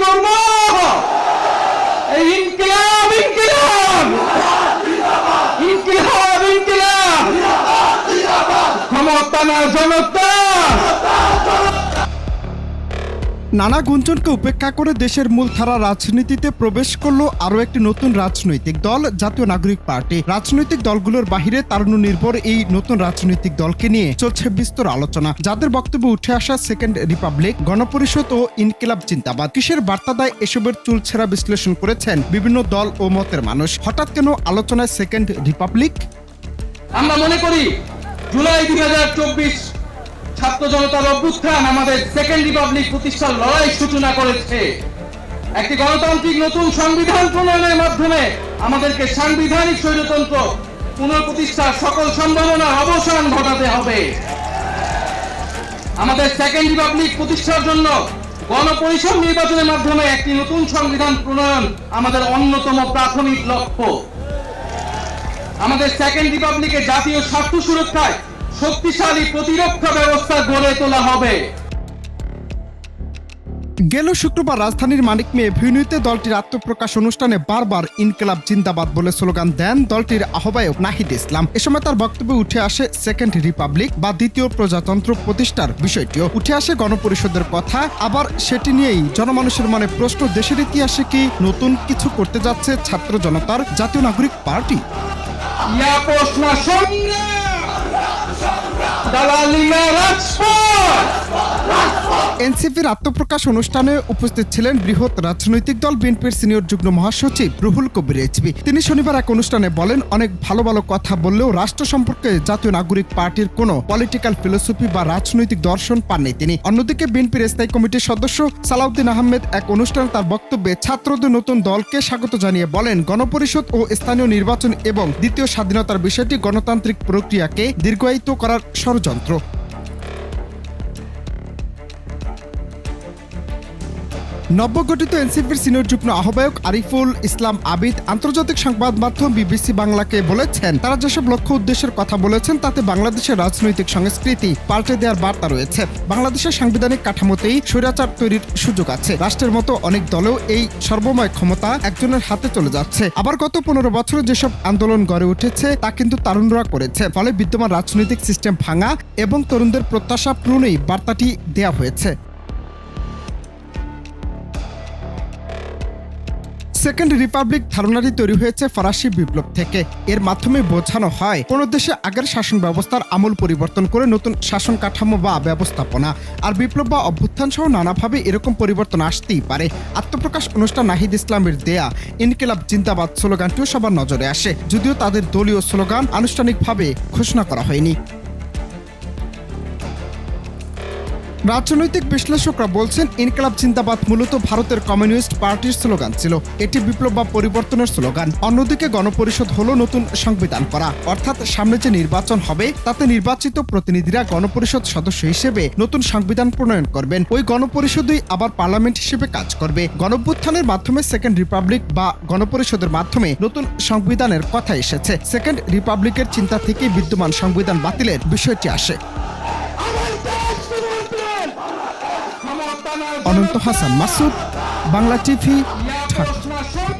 গর্ব এই ইনকিলাব ইনকিলাব! ইনকিলাব ইনকিলাব! ক্ষমতা না জনতা! নানা গুঞ্জনকে উপেক্ষা করে দেশের মূলধারা রাজনীতিতে প্রবেশ করল আরও একটি নতুন রাজনৈতিক দল, জাতীয় নাগরিক পার্টি। রাজনৈতিক দলগুলোর বাহিরে তারুণ্য নির্ভর এই নতুন রাজনৈতিক দলকে নিয়ে চলছে বিস্তর আলোচনা। যাদের বক্তব্যে উঠে আসা সেকেন্ড রিপাবলিক, গণপরিষদ ও ইনকিলাব চিন্তাবাদ কিসের বার্তা দেয় এসবের চুলছেরা বিশ্লেষণ করেছেন বিভিন্ন দল ও মতের মানুষ। হঠাৎ কেন আলোচনায় সেকেন্ড রিপাবলিক? আমরা মনে করি জুলাই দুই হাজার চব্বিশ ছাত্র জনতার অভ্যুত্থান আমাদের সেকেন্ড রিপাবলিক প্রতিষ্ঠার লড়াই সূচনা করেছে। একটি গণতান্ত্রিক নতুন সংবিধান প্রণয়নের মাধ্যমে আমাদেরকে সাংবিধানিক স্বৈরতন্ত্র পুনঃপ্রতিষ্ঠার সকল সম্ভাবনার অবসান ঘটাতে হবে। আমাদের সেকেন্ড রিপাবলিক প্রতিষ্ঠার জন্য গণপরিষদ নির্বাচনের মাধ্যমে একটি নতুন সংবিধান প্রণয়ন আমাদের অন্যতম প্রাথমিক লক্ষ্য। আমাদের সেকেন্ড রিপাবলিকে জাতীয় স্বার্থ সুরক্ষায় শক্তিশালী প্রতিরক্ষা ব্যবস্থা গড়ে তোলা হবে। গেল শুক্রবার রাজধানীর মানিক মেয়ে ভিউনিতে দলটির আত্মপ্রকাশ অনুষ্ঠানে বারবার ইনকলাব জিন্দাবাদ বলে স্লোগান দেন দলটির আহ্বায়ক নাহিদ ইসলাম। এ সময় তার বক্তব্যে উঠে আসে সেকেন্ড রিপাবলিক বা দ্বিতীয় প্রজাতন্ত্র প্রতিষ্ঠার বিষয়টিও। উঠে আসে গণপরিষদের কথা আবার সেটি নিয়েই জনমানুষের মনে প্রশ্ন দেশের ইতিহাসে কি নতুন কিছু করতে যাচ্ছে ছাত্র জনতার Jatiya Nagorik party? দালালি না রাজপথ এনসিপির আত্মপ্রকাশ অনুষ্ঠানে উপস্থিত ছিলেন বৃহৎ রাজনৈতিক দল বিএনপির সিনিয়র যুগ্ম মহাসচিব রুহুল কবির রেজবি তিনি শনিবার এক অনুষ্ঠানে বলেন, অনেক ভালো ভালো কথা বললেও রাষ্ট্র সম্পর্কে জাতীয় নাগরিক পার্টির কোনো পলিটিক্যাল ফিলোসফি বা রাজনৈতিক দর্শন পাননি তিনি। অন্যদিকে বিএনপির স্থায়ী কমিটির সদস্য সালাউদ্দিন আহমেদ এক অনুষ্ঠানে তার বক্তব্যে ছাত্রদের নতুন দলকে স্বাগত জানিয়ে বলেন, গণপরিষদ ও স্থানীয় নির্বাচন এবং দ্বিতীয় স্বাধীনতার বিষয়টি গণতান্ত্রিক প্রক্রিয়াকে দীর্ঘায়িত করার ষড়যন্ত্র। নবগঠিত এনসিপির সিনিয়র যুগ্ম আহ্বায়ক আরিফুল ইসলাম আবিদ আন্তর্জাতিক সংবাদ মাধ্যম বিবিসি বাংলাকে বলেছেন, তারা যেসব লক্ষ্য উদ্দেশ্যের কথা বলেছেন তাতে বাংলাদেশের রাজনৈতিক সংস্কৃতি পাল্টে দেওয়ার বার্তা রয়েছে। বাংলাদেশের সাংবিধানিক কাঠামোতেই স্বৈরাচার তৈরির সুযোগ আছে। রাষ্ট্রের মতো অনেক দলেও এই সর্বময় ক্ষমতা একজনের হাতে চলে যাচ্ছে। আবার গত পনেরো বছরে যেসব আন্দোলন গড়ে উঠেছে, তা কিন্তু তারুণরা করেছে। ফলে বিদ্যমান রাজনৈতিক সিস্টেম ভাঙা এবং তরুণদের প্রত্যাশা পূরণেই বার্তাটি দেয়া হয়েছে। সেকেন্ড রিপাবলিক ধারণাটি তৈরি হয়েছে ফরাসি বিপ্লব থেকে। এর মাধ্যমে বোঝানো হয়, কোন দেশে আগের শাসন ব্যবস্থার আমূল পরিবর্তন করে নতুন শাসন কাঠামো বা ব্যবস্থাপনা। আর বিপ্লব বা অভ্যুত্থান সহ নানাভাবে এরকম পরিবর্তন আসতেই পারে। আত্মপ্রকাশ অনুষ্ঠান নাহিদ ইসলামের দেয়া, ইনকিলাব জিন্দাবাদ স্লোগানটিও সবার নজরে আসে। যদিও তাদের দলীয় স্লোগান আনুষ্ঠানিকভাবে ঘোষণা করা হয়নি। রাজনৈতিক বিশ্লেষকরা বলছেন, ইনকলাব চিন্তাবাদ মূলত ভারতের কমিউনিস্ট পার্টির স্লোগান ছিল। এটি বিপ্লব বা পরিবর্তনের স্লোগান। অন্যদিকে গণপরিষদ হলো নতুন সংবিধান করা। অর্থাৎ সামনে যে নির্বাচন হবে, তাতে নির্বাচিত প্রতিনিধিরা গণপরিষদ সদস্য হিসেবে নতুন সংবিধান প্রণয়ন করবেন। ওই গণপরিষদই আবার পার্লামেন্ট হিসেবে কাজ করবে। গণভ্যুত্থানের মাধ্যমে সেকেন্ড রিপাবলিক বা গণপরিষদের মাধ্যমে নতুন সংবিধানের কথা এসেছে। সেকেন্ড রিপাবলিকের চিন্তা থেকে বিদ্যমান সংবিধান বাতিলের বিষয়টি আসে। অনন্ত হাসান মাসুদ বাংলা টিভি ঢাকা।